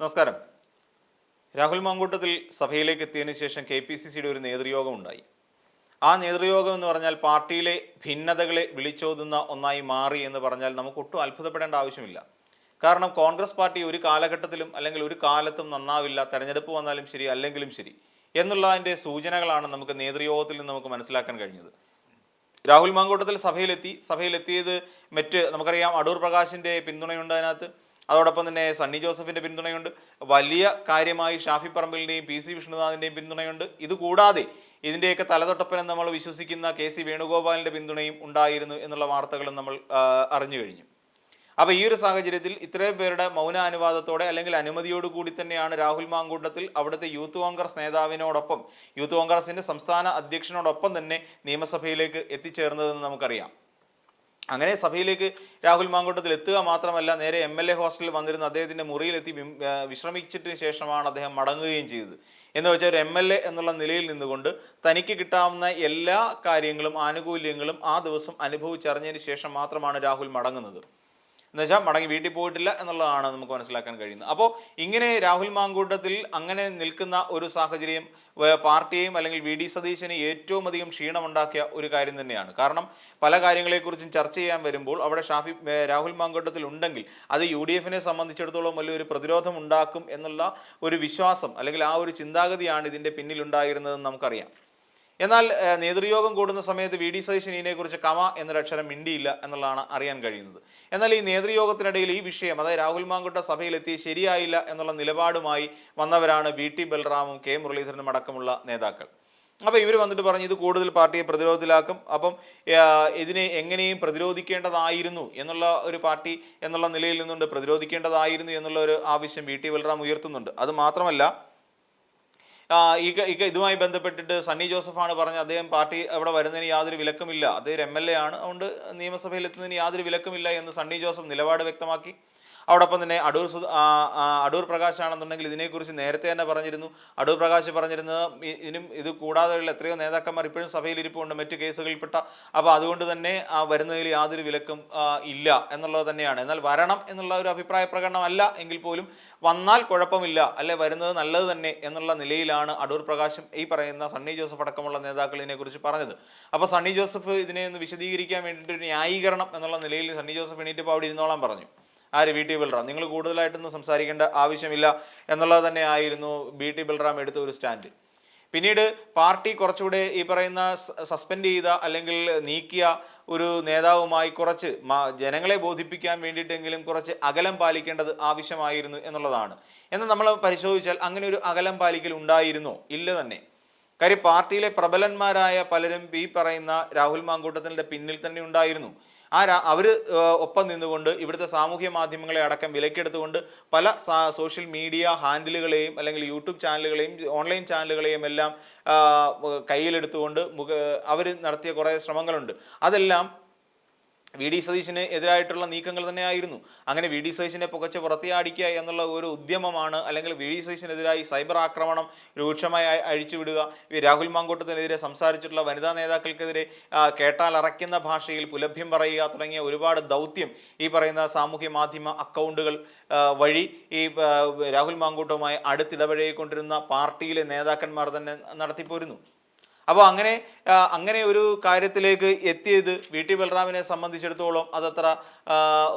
നമസ്കാരം. രാഹുൽ മാങ്കൂട്ടത്തിൽ സഭയിലേക്ക് എത്തിയതിനു ശേഷം കെ പി സി സിയുടെ ഒരു നേതൃയോഗം ഉണ്ടായി. ആ നേതൃയോഗം എന്ന് പറഞ്ഞാൽ പാർട്ടിയിലെ ഭിന്നതകളെ വിളിച്ചോതുന്ന ഒന്നായി മാറി എന്ന് പറഞ്ഞാൽ നമുക്ക് ഒട്ടും അത്ഭുതപ്പെടേണ്ട ആവശ്യമില്ല. കാരണം കോൺഗ്രസ് പാർട്ടി ഒരു കാലഘട്ടത്തിലും അല്ലെങ്കിൽ ഒരു കാലത്തും നന്നാവില്ല തെരഞ്ഞെടുപ്പ് വന്നാലും ശരി അല്ലെങ്കിലും ശരി എന്നുള്ളതിന്റെ സൂചനകളാണ് നമുക്ക് നേതൃയോഗത്തിൽ നിന്ന് നമുക്ക് മനസ്സിലാക്കാൻ കഴിഞ്ഞത്. രാഹുൽ മാങ്കൂട്ടത്തിൽ സഭയിലെത്തി. സഭയിലെത്തിയത് മറ്റ് നമുക്കറിയാം അടൂർ പ്രകാശിന്റെ പിന്തുണയുണ്ട് അതിനകത്ത്. അതോടൊപ്പം തന്നെ സണ്ണി ജോസഫിന്റെ പിന്തുണയുണ്ട്. വലിയ കാര്യമായി ഷാഫി പറമ്പിലിന്റെയും പി സി വിഷ്ണുനാഥിന്റെയും പിന്തുണയുണ്ട്. ഇതുകൂടാതെ ഇതിന്റെയൊക്കെ തലതൊട്ടപ്പനം നമ്മൾ വിശ്വസിക്കുന്ന കെ സി വേണുഗോപാലിന്റെ പിന്തുണയും ഉണ്ടായിരുന്നു എന്നുള്ള വാർത്തകളും നമ്മൾ അറിഞ്ഞു കഴിഞ്ഞു. അപ്പോൾ ഈ ഒരു സാഹചര്യത്തിൽ ഇത്രയും പേരുടെ മൗനാനുവാദത്തോടെ അല്ലെങ്കിൽ അനുമതിയോട് കൂടി തന്നെയാണ് രാഹുൽ മാങ്കൂട്ടത്തിൽ അവിടുത്തെ യൂത്ത് കോൺഗ്രസ് നേതാവിനോടൊപ്പം യൂത്ത് കോൺഗ്രസിന്റെ സംസ്ഥാന അധ്യക്ഷനോടൊപ്പം തന്നെ നിയമസഭയിലേക്ക് എത്തിച്ചേർന്നതെന്ന് നമുക്കറിയാം. അങ്ങനെ സഭയിലേക്ക് രാഹുൽ മാങ്കോട്ടത്തിൽ എത്തുക മാത്രമല്ല നേരെ എം എൽ എ ഹോസ്റ്റലിൽ വന്നിരുന്ന അദ്ദേഹത്തിന്റെ മുറിയിലെത്തി വിശ്രമിച്ചിട്ട് ശേഷമാണ് അദ്ദേഹം മടങ്ങുകയും ചെയ്തത്. എന്ന് വെച്ചാൽ ഒരു എം എൽ എ എന്നുള്ള നിലയിൽ നിന്നുകൊണ്ട് തനിക്ക് കിട്ടാവുന്ന എല്ലാ കാര്യങ്ങളും ആനുകൂല്യങ്ങളും ആ ദിവസം അനുഭവിച്ചറിഞ്ഞതിന് ശേഷം മാത്രമാണ് രാഹുൽ മടങ്ങുന്നത്. എന്ന് വെച്ചാൽ മടങ്ങി വീട്ടിൽ പോയിട്ടില്ല എന്നുള്ളതാണ് നമുക്ക് മനസ്സിലാക്കാൻ കഴിയുന്നത്. അപ്പോൾ ഇങ്ങനെ രാഹുൽ മാങ്കൂട്ടത്തിൽ അങ്ങനെ നിൽക്കുന്ന ഒരു സാഹചര്യം പാർട്ടിയെയും അല്ലെങ്കിൽ വി ഡി സതീശന് ഏറ്റവും അധികം ക്ഷീണമുണ്ടാക്കിയ ഒരു കാര്യം തന്നെയാണ്. കാരണം പല കാര്യങ്ങളെക്കുറിച്ചും ചർച്ച ചെയ്യാൻ വരുമ്പോൾ അവിടെ ഷാഫി രാഹുൽ മാങ്കൂട്ടത്തിൽ ഉണ്ടെങ്കിൽ അത് യു ഡി എഫിനെ സംബന്ധിച്ചിടത്തോളം വലിയൊരു പ്രതിരോധം ഉണ്ടാക്കും എന്നുള്ള ഒരു വിശ്വാസം അല്ലെങ്കിൽ ആ ഒരു ചിന്താഗതിയാണ് ഇതിന്റെ പിന്നിലുണ്ടായിരുന്നതെന്ന് നമുക്കറിയാം. എന്നാൽ നേതൃയോഗം കൂടുന്ന സമയത്ത് വി ഡി സതീശൻ ഇതിനെക്കുറിച്ച് കമ എന്നൊരു അക്ഷരം മിണ്ടിയില്ല എന്നുള്ളതാണ് അറിയാൻ കഴിയുന്നത്. എന്നാൽ ഈ നേതൃയോഗത്തിനിടയിൽ ഈ വിഷയം അതായത് രാഹുൽ മാങ്കുട്ട സഭയിലെത്തി ശരിയായില്ല എന്നുള്ള നിലപാടുമായി വന്നവരാണ് വി ടി ബൽറാമും കെ മുരളീധരനും അടക്കമുള്ള നേതാക്കൾ. അപ്പോൾ ഇവർ വന്നിട്ട് പറഞ്ഞു ഇത് കൂടുതൽ പാർട്ടിയെ പ്രതിരോധത്തിലാക്കും. അപ്പം ഇതിനെ എങ്ങനെയും പ്രതിരോധിക്കേണ്ടതായിരുന്നു എന്നുള്ള ഒരു പാർട്ടി എന്നുള്ള നിലയിൽ നിന്നുകൊണ്ട് പ്രതിരോധിക്കേണ്ടതായിരുന്നു എന്നുള്ള ഒരു ആവശ്യം വി ടി ബൽറാം ഉയർത്തുന്നുണ്ട്. അത് മാത്രമല്ല ഈ ഇതുമായി ബന്ധപ്പെട്ടിട്ട് സണ്ണി ജോസഫാണ് പറഞ്ഞത് അദ്ദേഹം പാർട്ടി അവിടെ വരുന്നതിന് യാതൊരു വിലക്കുമില്ല. അദ്ദേഹം എം എൽ എ ആണ്. അതുകൊണ്ട് നിയമസഭയിൽ എത്തുന്നതിന് യാതൊരു വിലക്കുമില്ല എന്ന് സണ്ണി ജോസഫ് നിലപാട് വ്യക്തമാക്കി. അതോടൊപ്പം തന്നെ അടൂർ അടൂർ പ്രകാശ് ആണെന്നുണ്ടെങ്കിൽ ഇതിനെക്കുറിച്ച് നേരത്തെ തന്നെ പറഞ്ഞിരുന്നു. അടൂർ പ്രകാശ് പറഞ്ഞിരുന്നത് ഇതിനും ഇത് കൂടാതെയുള്ള എത്രയോ നേതാക്കന്മാർ ഇപ്പോഴും സഭയിൽ ഇരിപ്പുണ്ട്. മറ്റു കേസുകളിൽപ്പെട്ട അപ്പോൾ അതുകൊണ്ട് തന്നെ ആ വരുന്നതിൽ യാതൊരു വിലക്കും ഇല്ല എന്നുള്ളത് തന്നെയാണ്. എന്നാൽ വരണം എന്നുള്ള ഒരു അഭിപ്രായ പ്രകടനമല്ല എങ്കിൽ പോലും വന്നാൽ കുഴപ്പമില്ല. അല്ലെ വരുന്നത് നല്ലത് തന്നെ എന്നുള്ള നിലയിലാണ് അടൂർ പ്രകാശും ഈ പറയുന്ന സണ്ണി ജോസഫ് അടക്കമുള്ള നേതാക്കൾ ഇതിനെക്കുറിച്ച് പറഞ്ഞത്. അപ്പോൾ സണ്ണി ജോസഫ് ഇതിനെ ഒന്ന് വിശദീകരിക്കാൻ വേണ്ടിയിട്ട് ഒരു ന്യായീകരണം എന്നുള്ള നിലയിൽ സണ്ണി ജോസഫ് എണീറ്റപ്പോൾ അവിടെ ഇരുന്നോളാൻ പറഞ്ഞു. ആര് ബി ടി ബൽറാം? നിങ്ങൾ കൂടുതലായിട്ടൊന്നും സംസാരിക്കേണ്ട ആവശ്യമില്ല എന്നുള്ളത് തന്നെ ആയിരുന്നു ബി ടി ബൽറാം എടുത്ത ഒരു സ്റ്റാൻഡ്. പിന്നീട് പാർട്ടി കുറച്ചുകൂടെ ഈ പറയുന്ന സസ്പെൻഡ് ചെയ്ത അല്ലെങ്കിൽ നീക്കിയ ഒരു നേതാവുമായി കുറച്ച് ജനങ്ങളെ ബോധിപ്പിക്കാൻ വേണ്ടിയിട്ടെങ്കിലും കുറച്ച് അകലം പാലിക്കേണ്ടത് ആവശ്യമായിരുന്നു എന്നുള്ളതാണ്. എന്നാൽ നമ്മൾ പരിശോധിച്ചാൽ അങ്ങനെ ഒരു അകലം പാലിക്കൽ ഉണ്ടായിരുന്നോ? ഇല്ല തന്നെ. കാര്യം പാർട്ടിയിലെ പ്രബലന്മാരായ പലരും ഈ പറയുന്ന രാഹുൽ മാങ്കൂട്ടത്തിന്റെ പിന്നിൽ തന്നെ ഉണ്ടായിരുന്നു. ആ അവർ ഒപ്പം നിന്നുകൊണ്ട് ഇവിടുത്തെ സാമൂഹ്യ മാധ്യമങ്ങളെ അടക്കം വിലക്കെടുത്തുകൊണ്ട് പല സോഷ്യൽ മീഡിയ ഹാൻഡിലുകളെയും അല്ലെങ്കിൽ യൂട്യൂബ് ചാനലുകളെയും ഓൺലൈൻ ചാനലുകളെയും എല്ലാം കയ്യിലെടുത്തുകൊണ്ട് മുഖ അവർ നടത്തിയ കുറേ ശ്രമങ്ങളുണ്ട്. അതെല്ലാം വി ഡി സതീശിന് എതിരായിട്ടുള്ള നീക്കങ്ങൾ തന്നെയായിരുന്നു. അങ്ങനെ വി ഡി സതീശിനെ പുകച്ച് പുറത്തിയാടിക്കുക എന്നുള്ള ഒരു ഉദ്യമമാണ് അല്ലെങ്കിൽ വി ഡി സതീശിനെതിരായി സൈബർ ആക്രമണം രൂക്ഷമായി അഴിച്ചുവിടുക രാഹുൽ മാങ്കോട്ടത്തിനെതിരെ സംസാരിച്ചിട്ടുള്ള വനിതാ നേതാക്കൾക്കെതിരെ കേട്ടാൽ അറയ്ക്കുന്ന ഭാഷയിൽ പുലഭ്യം പറയുക തുടങ്ങിയ ഒരുപാട് ദൗത്യം ഈ പറയുന്ന സാമൂഹ്യ മാധ്യമ അക്കൗണ്ടുകൾ വഴി ഈ രാഹുൽ മാങ്കൂട്ടുമായി അടുത്തിടപഴകിക്കൊണ്ടിരുന്ന പാർട്ടിയിലെ നേതാക്കന്മാർ തന്നെ നടത്തിപ്പോരുന്നു. അപ്പോൾ അങ്ങനെ അങ്ങനെ ഒരു കാര്യത്തിലേക്ക് എത്തിയത് വി ടി ബൽറാമിനെ സംബന്ധിച്ചിടത്തോളം അതത്ര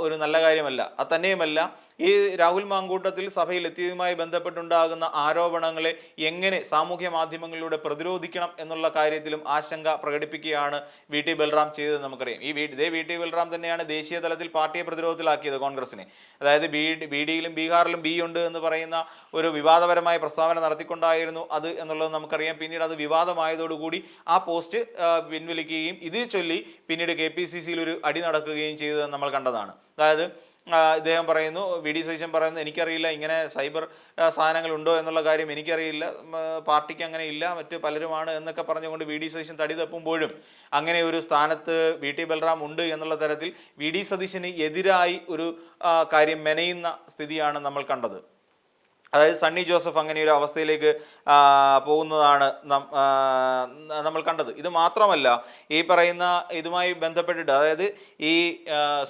ഒരു നല്ല കാര്യമല്ല. അത് തന്നെയുമല്ല ഈ രാഹുൽ മാങ്കൂട്ടത്തിൽ സഭയിൽ എത്തിയതുമായി ബന്ധപ്പെട്ടുണ്ടാകുന്ന ആരോപണങ്ങളെ എങ്ങനെ സാമൂഹ്യ മാധ്യമങ്ങളിലൂടെ പ്രതിരോധിക്കണം എന്നുള്ള കാര്യത്തിലും ആശങ്ക പ്രകടിപ്പിക്കുകയാണ് വി ടി ബൽറാം ചെയ്തത് നമുക്കറിയാം. ഈ ഇതേ വി ടി ബൽറാം തന്നെയാണ് ദേശീയ തലത്തിൽ പാർട്ടിയെ പ്രതിരോധത്തിലാക്കിയത് കോൺഗ്രസിനെ. അതായത് ബി ബി ഡിയിലും ബീഹാറിലും ബി ഉണ്ട് എന്ന് പറയുന്ന ഒരു വിവാദപരമായ പ്രസ്താവന നടത്തിക്കൊണ്ടായിരുന്നു അത് എന്നുള്ളത് നമുക്കറിയാം. പിന്നീട് അത് വിവാദമായതോടുകൂടി ആ പോസ്റ്റ് പിൻവലിക്കുകയും ഇത് ചൊല്ലി പിന്നീട് കെ പി സി സിയിൽ ഒരു അടി നടക്കുകയും ചെയ്തതെന്ന് നമ്മൾ കണ്ടതാണ്. അതായത് ഇദ്ദേഹം പറയുന്നു വി ഡി സതീശൻ പറയുന്നു എനിക്കറിയില്ല ഇങ്ങനെ സൈബർ സാധനങ്ങൾ ഉണ്ടോ എന്നുള്ള കാര്യം എനിക്കറിയില്ല. പാർട്ടിക്ക് അങ്ങനെ ഇല്ല മറ്റ് പലരുമാണ് എന്നൊക്കെ പറഞ്ഞുകൊണ്ട് വി ഡി സതീശൻ തടി തപ്പുമ്പോഴും അങ്ങനെ ഒരു സ്ഥാനത്ത് വി ടി ബൽറാം ഉണ്ട് എന്നുള്ള തരത്തിൽ വി ഡി സതീശന് എതിരായി ഒരു കാര്യം മെനയുന്ന സ്ഥിതിയാണ് നമ്മൾ കണ്ടത്. അതായത് സണ്ണി ജോസഫ് അങ്ങനെ ഒരു അവസ്ഥയിലേക്ക് പോകുന്നതാണ് നമ്മൾ കണ്ടത്. ഇത് മാത്രമല്ല ഈ പറയുന്ന ഇതുമായി ബന്ധപ്പെട്ടിട്ട് അതായത് ഈ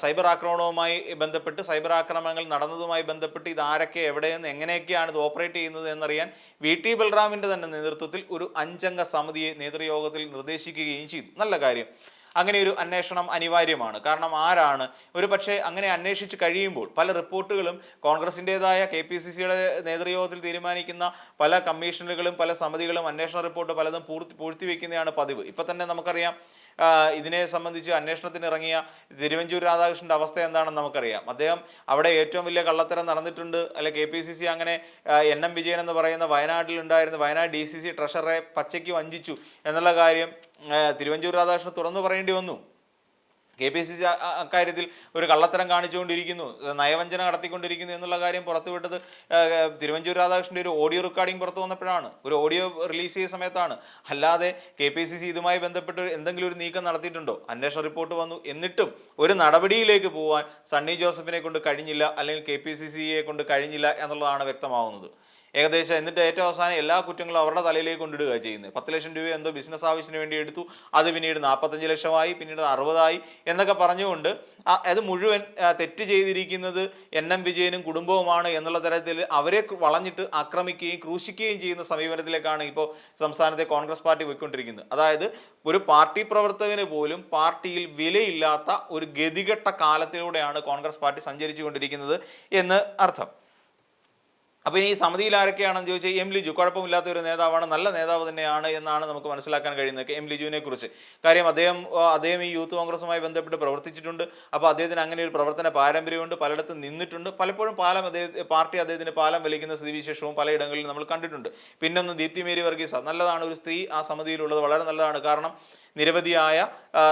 സൈബർ ആക്രമണവുമായി ബന്ധപ്പെട്ട് സൈബർ ആക്രമണങ്ങൾ നടന്നതുമായി ബന്ധപ്പെട്ട് ഇത് ആരൊക്കെ എവിടെയെന്ന് എങ്ങനെയൊക്കെയാണ് ഇത് ഓപ്പറേറ്റ് ചെയ്യുന്നത് എന്നറിയാൻ വി ടി ബൽറാമിന്റെ തന്നെ നേതൃത്വത്തിൽ ഒരു അഞ്ചംഗ സമിതിയെ നേതൃയോഗത്തിൽ നിർദ്ദേശിക്കുകയും ചെയ്തു. നല്ല കാര്യം. അങ്ങനെ ഒരു അന്വേഷണം അനിവാര്യമാണ്. കാരണം ആരാണ്? ഒരു പക്ഷേ അങ്ങനെ അന്വേഷിച്ച് കഴിയുമ്പോൾ പല റിപ്പോർട്ടുകളും കോൺഗ്രസിന്റെതായ കെ പി സി സിയുടെ നേതൃയോഗത്തിൽ തീരുമാനിക്കുന്ന പല കമ്മീഷനുകളും പല സമിതികളും അന്വേഷണ റിപ്പോർട്ട് പലതും പൂർത്തി പൂഴ്ത്തിവെക്കുന്നതാണ് പതിവ്. ഇപ്പം തന്നെ നമുക്കറിയാം ഇതിനെ സംബന്ധിച്ച് അന്വേഷണത്തിന് ഇറങ്ങിയ തിരുവഞ്ചൂർ രാധാകൃഷ്ണന്റെ അവസ്ഥ എന്താണെന്ന് നമുക്കറിയാം. അദ്ദേഹം അവിടെ ഏറ്റവും വലിയ കള്ളത്തരം നടന്നിട്ടുണ്ട്. അല്ലെ കെ പി സി സി അങ്ങനെ എൻ എം വിജയൻ എന്ന് പറയുന്ന വയനാട്ടിൽ ഉണ്ടായിരുന്ന വയനാട് ഡി സി സി ട്രഷററെ പച്ചയ്ക്ക് വഞ്ചിച്ചു എന്നുള്ള കാര്യം തിരുവഞ്ചൂർ രാധാകൃഷ്ണൻ തുറന്നു പറയേണ്ടി വന്നു. കെ പി സി സി അക്കാര്യത്തിൽ ഒരു കള്ളത്തരം കാണിച്ചുകൊണ്ടിരിക്കുന്നു. നയവഞ്ചന നടത്തിക്കൊണ്ടിരിക്കുന്നു എന്നുള്ള കാര്യം പുറത്തുവിട്ടത് തിരുവഞ്ചൂർ രാധാകൃഷ്ണന്റെ ഒരു ഓഡിയോ റെക്കോർഡിംഗ് പുറത്തു വന്നപ്പോഴാണ്. ഒരു ഓഡിയോ റിലീസ് ചെയ്ത സമയത്താണ്. അല്ലാതെ കെ പി സി സി ഇതുമായി ബന്ധപ്പെട്ട് എന്തെങ്കിലും ഒരു നീക്കം നടത്തിയിട്ടുണ്ടോ? അന്വേഷണ റിപ്പോർട്ട് വന്നു. എന്നിട്ടും ഒരു നടപടിയിലേക്ക് പോകാൻ സണ്ണി ജോസഫിനെ കൊണ്ട് കഴിഞ്ഞില്ല അല്ലെങ്കിൽ കെ പി സി സിയെ കൊണ്ട് കഴിഞ്ഞില്ല എന്നുള്ളതാണ് വ്യക്തമാവുന്നത്. ഏകദേശം എന്നിട്ട് ഏറ്റവും അവസാനം എല്ലാ കുറ്റങ്ങളും അവരുടെ തലയിലേക്ക് കൊണ്ടിടുക ചെയ്യുന്നത്. പത്ത് ലക്ഷം രൂപ എന്തോ ബിസിനസ് ആവശ്യത്തിന് വേണ്ടി എടുത്തു. അത് പിന്നീട് നാൽപ്പത്തഞ്ച് ലക്ഷമായി പിന്നീട് അറുപതായി എന്നൊക്കെ പറഞ്ഞുകൊണ്ട് അത് മുഴുവൻ തെറ്റ് ചെയ്തിരിക്കുന്നത് എൻ എം വിജയനും കുടുംബവുമാണ് എന്നുള്ള തരത്തിൽ അവരെ വളഞ്ഞിട്ട് ആക്രമിക്കുകയും ക്രൂശിക്കുകയും ചെയ്യുന്ന സമീപനത്തിലേക്കാണ് ഇപ്പോൾ സംസ്ഥാനത്തെ കോൺഗ്രസ് പാർട്ടി പോയിക്കൊണ്ടിരിക്കുന്നത്. അതായത് ഒരു പാർട്ടി പ്രവർത്തകന് പോലും പാർട്ടിയിൽ വിലയില്ലാത്ത ഒരു ഗതികെട്ട കാലത്തിലൂടെയാണ് കോൺഗ്രസ് പാർട്ടി സഞ്ചരിച്ചു കൊണ്ടിരിക്കുന്നത് എന്ന് അർത്ഥം. അപ്പോൾ ഇനി ഈ സമിതിയിൽ ആരൊക്കെയാണെന്ന് ചോദിച്ചാൽ എം ലിജു. കുഴപ്പമില്ലാത്ത ഒരു നേതാവാണ് നല്ല നേതാവ് തന്നെയാണ് എന്നാണ് നമുക്ക് മനസ്സിലാക്കാൻ കഴിയുന്നത്. എം ലിജുവിനെ കുറിച്ച്. കാര്യം അദ്ദേഹം അദ്ദേഹം ഈ യൂത്ത് കോൺഗ്രസുമായി ബന്ധപ്പെട്ട് പ്രവർത്തിച്ചിട്ടുണ്ട്. അപ്പോൾ അദ്ദേഹത്തിന് അങ്ങനെ ഒരു പ്രവർത്തന പാരമ്പര്യമുണ്ട്. പലയിടത്തും നിന്നിട്ടുണ്ട്. പലപ്പോഴും പാലം അദ്ദേഹം പാർട്ടി അദ്ദേഹത്തിന് പാലം വലിക്കുന്ന സ്ഥിതിവിശേഷവും പലയിടങ്ങളിലും നമ്മൾ കണ്ടിട്ടുണ്ട്. പിന്നൊന്ന് ദീപ്തി മേരി വർഗീസ. നല്ലതാണ് ഒരു സ്ത്രീ ആ സമിതിയിലുള്ളത്. വളരെ നല്ലതാണ്. കാരണം നിരവധിയായ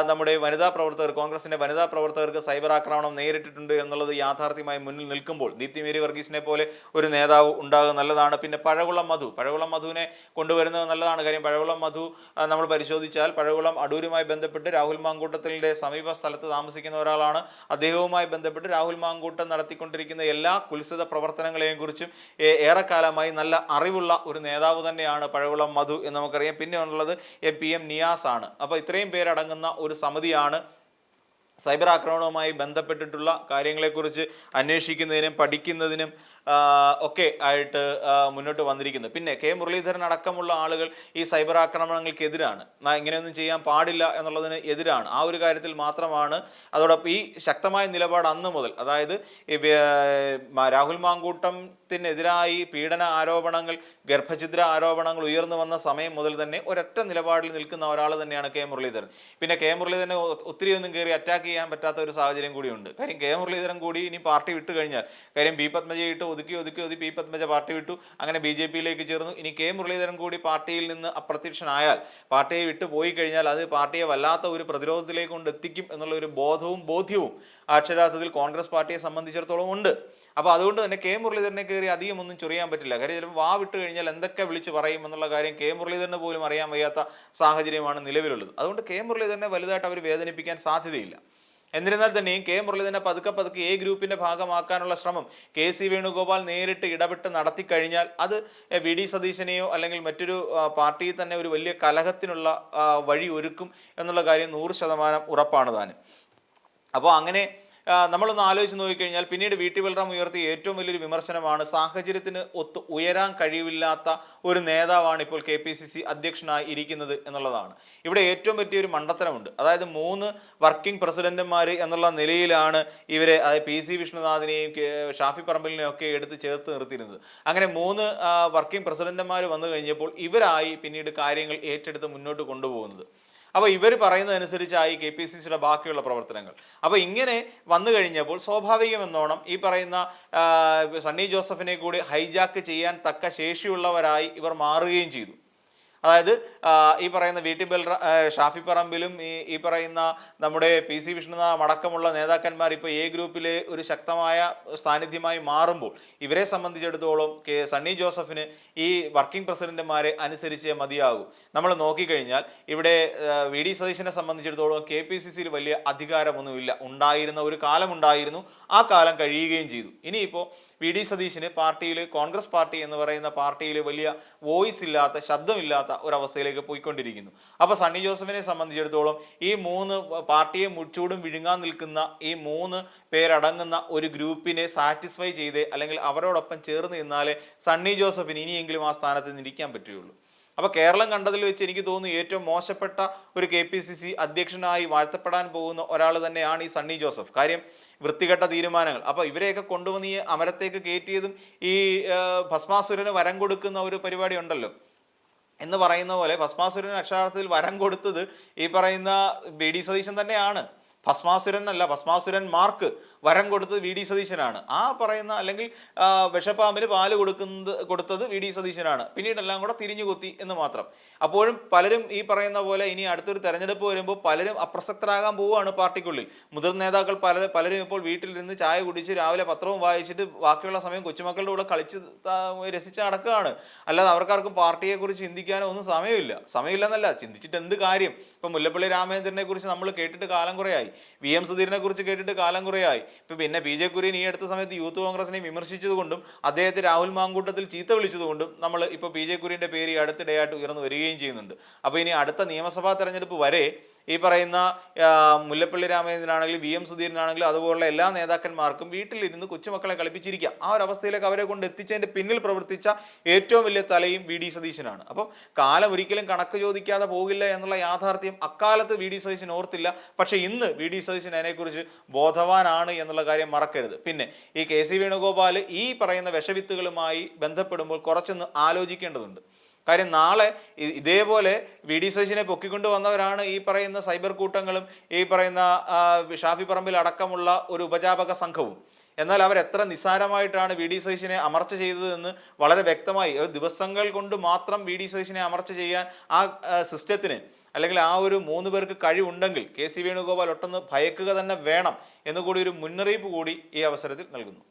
നമ്മുടെ വനിതാ പ്രവർത്തകർ കോൺഗ്രസിന്റെ വനിതാ പ്രവർത്തകർക്ക് സൈബർ ആക്രമണം നേരിട്ടിട്ടുണ്ട് എന്നുള്ളത് യാഥാർത്ഥ്യമായി മുന്നിൽ നിൽക്കുമ്പോൾ ദീപ്തി മേരി വർഗീസിനെ പോലെ ഒരു നേതാവ് ഉണ്ടാകുക നല്ലതാണ്. പിന്നെ പഴകുളം മധു. പഴകുളം മധുവിനെ കൊണ്ടുവരുന്നത് നല്ലതാണ്. കാര്യം പഴകുളം മധു നമ്മൾ പരിശോധിച്ചാൽ പഴകുളം അടൂരുമായി ബന്ധപ്പെട്ട് രാഹുൽ മാങ്കൂട്ടത്തിന്റെ സമീപ സ്ഥലത്ത് താമസിക്കുന്ന ഒരാളാണ്. അദ്ദേഹവുമായി ബന്ധപ്പെട്ട് രാഹുൽ മാങ്കൂട്ടം നടത്തിക്കൊണ്ടിരിക്കുന്ന എല്ലാ കുൽസിത പ്രവർത്തനങ്ങളെയും കുറിച്ചും ഏറെക്കാലമായി നല്ല അറിവുള്ള ഒരു നേതാവ് തന്നെയാണ് പഴകുളം മധു എന്ന് നമുക്കറിയാം. പിന്നെ ഉള്ളത് എ പി എം നിയാസ് ആണ്. അപ്പോൾ ഇത്രയും പേരടങ്ങുന്ന ഒരു സമിതിയാണ് സൈബർ ആക്രമണവുമായി ബന്ധപ്പെട്ടിട്ടുള്ള കാര്യങ്ങളെക്കുറിച്ച് അന്വേഷിക്കുന്നതിനും പഠിക്കുന്നതിനും ഒക്കെ ആയിട്ട് മുന്നോട്ട് വന്നിരിക്കുന്നത് പിന്നെ കെ. മുരളീധരൻ അടക്കമുള്ള ആളുകൾ ഈ സൈബർ ആക്രമണങ്ങൾക്കെതിരാണ്. ഇങ്ങനെയൊന്നും ചെയ്യാൻ പാടില്ല എന്നുള്ളതിന് എതിരാണ്. ആ ഒരു കാര്യത്തിൽ മാത്രമാണ് അതോടൊപ്പം ഈ ശക്തമായ നിലപാട് അന്ന് മുതൽ അതായത് രാഹുൽ വേ- മാങ്കൂട്ടത്തിനെതിരായി പീഡന ആരോപണങ്ങൾ ഗർഭഛിദ്ര ആരോപണങ്ങൾ ഉയർന്നു വന്ന സമയം മുതൽ തന്നെ ഒരൊറ്റ നിലപാടിൽ നിൽക്കുന്ന ഒരാൾ തന്നെയാണ് കെ. മുരളീധരൻ. പിന്നെ കെ. മുരളീധരനെ ഒത്തിരി ഒന്നും കയറി അറ്റാക്ക് ചെയ്യാൻ പറ്റാത്ത ഒരു സാഹചര്യം കൂടിയുണ്ട്. കാര്യം കെ. മുരളീധരൻ കൂടി ഇനി പാർട്ടി വിട്ടു കഴിഞ്ഞാൽ കാര്യം ബി പത്മജയെ ഇട്ട് ഒതുക്കി ഒതുക്കി ഒതുക്കി പി പത്മജ പാർട്ടി വിട്ടു. അങ്ങനെ ബി ജെ പിയിലേക്ക് ചേർന്നു. ഇനി കെ. മുരളീധരൻ കൂടി പാർട്ടിയിൽ നിന്ന് അപ്രത്യക്ഷനായാൽ പാർട്ടിയെ വിട്ടു പോയി കഴിഞ്ഞാൽ അത് പാർട്ടിയെ വല്ലാത്ത ഒരു പ്രതിരോധത്തിലേക്ക് കൊണ്ട് എത്തിക്കും എന്നുള്ള ഒരു ബോധവും ബോധ്യവും അക്ഷരാർത്ഥത്തിൽ കോൺഗ്രസ് പാർട്ടിയെ സംബന്ധിച്ചിടത്തോളം ഉണ്ട്. അപ്പോൾ അതുകൊണ്ട് തന്നെ കെ മുരളീധരനെ കയറി അധികം ഒന്നും ചൊറിയാൻ പറ്റില്ല. കാര്യം ചിലപ്പോൾ വാ വിട്ട് കഴിഞ്ഞാൽ എന്തൊക്കെ വിളിച്ച് പറയും എന്നുള്ള കാര്യം കെ മുരളീധരനെ പോലും അറിയാൻ വയ്യാത്ത സാഹചര്യമാണ് നിലവിലുള്ളത്. അതുകൊണ്ട് കെ മുരളീധരനെ വലുതായിട്ട് അവർ വേദനിപ്പിക്കാൻ സാധ്യതയില്ല. എന്നിരുന്നാൽ തന്നെയും കെ മുരളീധരനെ പതുക്കെ പതുക്കെ എ ഗ്രൂപ്പിന്റെ ഭാഗമാക്കാനുള്ള ശ്രമം കെ സി വേണുഗോപാൽ നേരിട്ട് ഇടപെട്ട് നടത്തി കഴിഞ്ഞാൽ അത് വി ഡി സതീശനെയോ അല്ലെങ്കിൽ മറ്റൊരു പാർട്ടിയിൽ തന്നെ ഒരു വലിയ കലഹത്തിനുള്ള വഴി ഒരുക്കും എന്നുള്ള കാര്യം നൂറ് ശതമാനം ഉറപ്പാണ് താനും. അപ്പോൾ അങ്ങനെ നമ്മളൊന്ന് ആലോചിച്ച് നോക്കിക്കഴിഞ്ഞാൽ പിന്നീട് വി ടി ബൽറാം ഉയർത്തിയ ഏറ്റവും വലിയൊരു വിമർശനമാണ് സാഹചര്യത്തിന് ഒത്ത് ഉയരാൻ കഴിവില്ലാത്ത ഒരു നേതാവാണ് ഇപ്പോൾ കെ പി സി സി അധ്യക്ഷനായി ഇരിക്കുന്നത് എന്നുള്ളതാണ്. ഇവിടെ ഏറ്റവും പറ്റിയൊരു മണ്ടത്തരമുണ്ട്. അതായത് മൂന്ന് വർക്കിംഗ് പ്രസിഡന്റുമാർ എന്നുള്ള നിലയിലാണ് ഇവരെ അതായത് പി സി വിഷ്ണുനാഥിനെയും ഷാഫി പറമ്പലിനെയും ഒക്കെ എടുത്ത് ചേർത്ത് നിർത്തിയിരുന്നത്. അങ്ങനെ മൂന്ന് വർക്കിംഗ് പ്രസിഡന്റുമാർ വന്നു കഴിഞ്ഞപ്പോൾ ഇവരായി പിന്നീട് കാര്യങ്ങൾ ഏറ്റെടുത്ത് മുന്നോട്ട് കൊണ്ടുപോകുന്നത്. അപ്പോൾ ഇവർ പറയുന്നതനുസരിച്ചായി കെ പി സി സിയുടെ ബാക്കിയുള്ള പ്രവർത്തനങ്ങൾ. അപ്പോൾ ഇങ്ങനെ വന്നു കഴിഞ്ഞപ്പോൾ സ്വാഭാവികമെന്നോണം ഈ പറയുന്ന സണ്ണി ജോസഫിനെ കൂടി ഹൈജാക്ക് ചെയ്യാൻ തക്ക ശേഷിയുള്ളവരായി ഇവർ മാറുകയും ചെയ്തു. അതായത് ഈ പറയുന്ന വി ടി ഷാഫി പറമ്പിലും ഈ ഈ പറയുന്ന നമ്മുടെ പി സി വിഷ്ണുനാഥ് അടക്കമുള്ള നേതാക്കന്മാർ ഇപ്പോൾ എ ഗ്രൂപ്പിലെ ഒരു ശക്തമായ സാന്നിധ്യമായി മാറുമ്പോൾ ഇവരെ സംബന്ധിച്ചിടത്തോളം കെ സണ്ണി ജോസഫിന് ഈ വർക്കിംഗ് പ്രസിഡന്റുമാരെ അനുസരിച്ച് മതിയാകും. നമ്മൾ നോക്കിക്കഴിഞ്ഞാൽ ഇവിടെ വി ഡി സതീശനെ സംബന്ധിച്ചിടത്തോളം കെ പി സി സിയിൽ വലിയ അധികാരമൊന്നുമില്ല. ഉണ്ടായിരുന്ന ഒരു കാലമുണ്ടായിരുന്നു. ആ കാലം കഴിയുകയും ചെയ്തു. ഇനിയിപ്പോൾ വി ഡി സതീശിന് പാർട്ടിയിൽ കോൺഗ്രസ് പാർട്ടി എന്ന് പറയുന്ന പാർട്ടിയിൽ വലിയ വോയിസ് ഇല്ലാത്ത ശബ്ദമില്ലാത്ത ഒരവസ്ഥയിലേക്ക് പോയിക്കൊണ്ടിരിക്കുന്നു. അപ്പോൾ സണ്ണി ജോസഫിനെ സംബന്ധിച്ചിടത്തോളം ഈ മൂന്ന് പാർട്ടിയെ മുച്ചൂടും വിഴുങ്ങാൻ നിൽക്കുന്ന ഈ മൂന്ന് പേരടങ്ങുന്ന ഒരു ഗ്രൂപ്പിനെ സാറ്റിസ്ഫൈ ചെയ്ത് അല്ലെങ്കിൽ അവരോടൊപ്പം ചേർന്ന് നിന്നാലേ സണ്ണി ജോസഫിന് ഇനിയെങ്കിലും ആ സ്ഥാനത്ത് നിന്നിരിക്കാൻ പറ്റുകയുള്ളൂ. അപ്പോൾ കേരളം കണ്ടതിൽ വെച്ച് എനിക്ക് തോന്നുന്നു ഏറ്റവും മോശപ്പെട്ട ഒരു കെ പി സി സി അധ്യക്ഷനായി വാഴ്ത്തപ്പെടാൻ പോകുന്ന ഒരാൾ തന്നെയാണ് ഈ സണ്ണി ജോസഫ്. കാര്യം വൃത്തികെട്ട തീരുമാനങ്ങൾ. അപ്പോൾ ഇവരെയൊക്കെ കൊണ്ടുവന്ന് ഈ അമരത്തേക്ക് കയറ്റിയതും ഈ ഭസ്മാസുരന് വരം കൊടുക്കുന്ന ഒരു പരിപാടി ഉണ്ടല്ലോ. എന്ന് പറയുന്ന പോലെ ഭസ്മാസുരൻ അക്ഷരാർത്ഥത്തിൽ വരം കൊടുത്തത് ഈ പറയുന്ന ബി ഡി സതീശൻ തന്നെയാണ്. ഭസ്മാസുരൻ അല്ല ഭസ്മാസുരൻ മാർക്ക്. വരം കൊടുത്തത് വി ഡി സതീശനാണ്. ആ പറയുന്ന അല്ലെങ്കിൽ വിഷപ്പാമ്പിന് പാൽ കൊടുക്കുന്നത് കൊടുത്തത് വി ഡി സതീശനാണ്. പിന്നീടെല്ലാം കൂടെ തിരിഞ്ഞു കൊത്തി എന്ന് മാത്രം. അപ്പോഴും പലരും ഈ പറയുന്ന പോലെ ഇനി അടുത്തൊരു തെരഞ്ഞെടുപ്പ് വരുമ്പോൾ പലരും അപ്രസക്തരാകാൻ പോവുകയാണ് പാർട്ടിക്കുള്ളിൽ. മുതിർന്ന നേതാക്കൾ പല പലരും ഇപ്പോൾ വീട്ടിലിരുന്ന് ചായ കുടിച്ച് രാവിലെ പത്രവും വായിച്ചിട്ട് ബാക്കിയുള്ള സമയം കൊച്ചുമക്കളുടെ കൂടെ കളിച്ച് രസിച്ച് നടക്കുകയാണ്. അല്ലാതെ അവർക്കാർക്കും പാർട്ടിയെക്കുറിച്ച് ചിന്തിക്കാനോ ഒന്നും സമയമില്ല. സമയമില്ലെന്നല്ല ചിന്തിച്ചിട്ട് എന്ത് കാര്യം? ഇപ്പം മുല്ലപ്പള്ളി രാമചന്ദ്രനെ കുറിച്ച് നമ്മൾ കേട്ടിട്ട് കാലം കുറയായി. വി എം സുധീരനെ കുറിച്ച് കേട്ടിട്ട് കാലം കുറയായി. ഇപ്പം പിന്നെ ബി ജെ കുര്യൻ ഈ അടുത്ത സമയത്ത് യൂത്ത് കോൺഗ്രസിനെ വിമർശിച്ചതുകൊണ്ടും അദ്ദേഹത്തെ രാഹുൽ മാങ്കൂട്ടത്തിൽ ചീത്ത വിളിച്ചതുകൊണ്ടും നമ്മൾ ഇപ്പോൾ ബി ജെ കുര്യന്റെ പേര് ഈ അടുത്തിടെയായിട്ട് ഉയർന്നു വരികയും ചെയ്യുന്നുണ്ട്. അപ്പോൾ ഇനി അടുത്ത നിയമസഭാ തെരഞ്ഞെടുപ്പ് വരെ ഈ പറയുന്ന മുല്ലപ്പള്ളി രാമചന്ദ്രനാണെങ്കിലും വി എം സുധീരനാണെങ്കിലും അതുപോലുള്ള എല്ലാ നേതാക്കന്മാർക്കും വീട്ടിലിരുന്ന് കൊച്ചുമക്കളെ കളിപ്പിച്ചിരിക്കുക. ആ ഒരു അവസ്ഥയിലേക്ക് അവരെ കൊണ്ട് എത്തിച്ചതിന്റെ പിന്നിൽ പ്രവർത്തിച്ച ഏറ്റവും വലിയ തലയും വി ഡി സതീശനാണ്. അപ്പം കാലം ഒരിക്കലും കണക്ക് ചോദിക്കാതെ പോകില്ല എന്നുള്ള യാഥാർത്ഥ്യം അക്കാലത്ത് വി ഡി സതീശൻ ഓർത്തില്ല. പക്ഷേ ഇന്ന് വി ഡി സതീശൻ അതിനെക്കുറിച്ച് ബോധവാനാണ് എന്നുള്ള കാര്യം മറക്കരുത്. പിന്നെ ഈ കെ സി വേണുഗോപാൽ ഈ പറയുന്ന വിഷവിത്തുകളുമായി ബന്ധപ്പെടുമ്പോൾ കുറച്ചൊന്ന് ആലോചിക്കേണ്ടതുണ്ട്. കാര്യം നാളെ ഇതേപോലെ വി ഡി സതീശനെ പൊക്കിക്കൊണ്ട് വന്നവരാണ് ഈ പറയുന്ന സൈബർ കൂട്ടങ്ങളും ഈ പറയുന്ന ഷാഫി പറമ്പിൽ അടക്കമുള്ള ഒരു ഉപജാപക സംഘവും. എന്നാൽ അവർ എത്ര നിസ്സാരമായിട്ടാണ് വി ഡി സതീശനെ അമർച്ച ചെയ്തതെന്ന് വളരെ വ്യക്തമായി. ദിവസങ്ങൾ കൊണ്ട് മാത്രം വി ഡി സതീശനെ അമർച്ച ചെയ്യാൻ ആ, സിസ്റ്റത്തിന് അല്ലെങ്കിൽ ആ ഒരു മൂന്ന് പേർക്ക് കഴിവുണ്ടെങ്കിൽ കെ സി വേണുഗോപാൽ ഒട്ടൊന്ന് ഭയക്കുക തന്നെ വേണം എന്നുകൂടി ഒരു മുന്നറിയിപ്പ് കൂടി ഈ അവസരത്തിൽ നൽകുന്നു.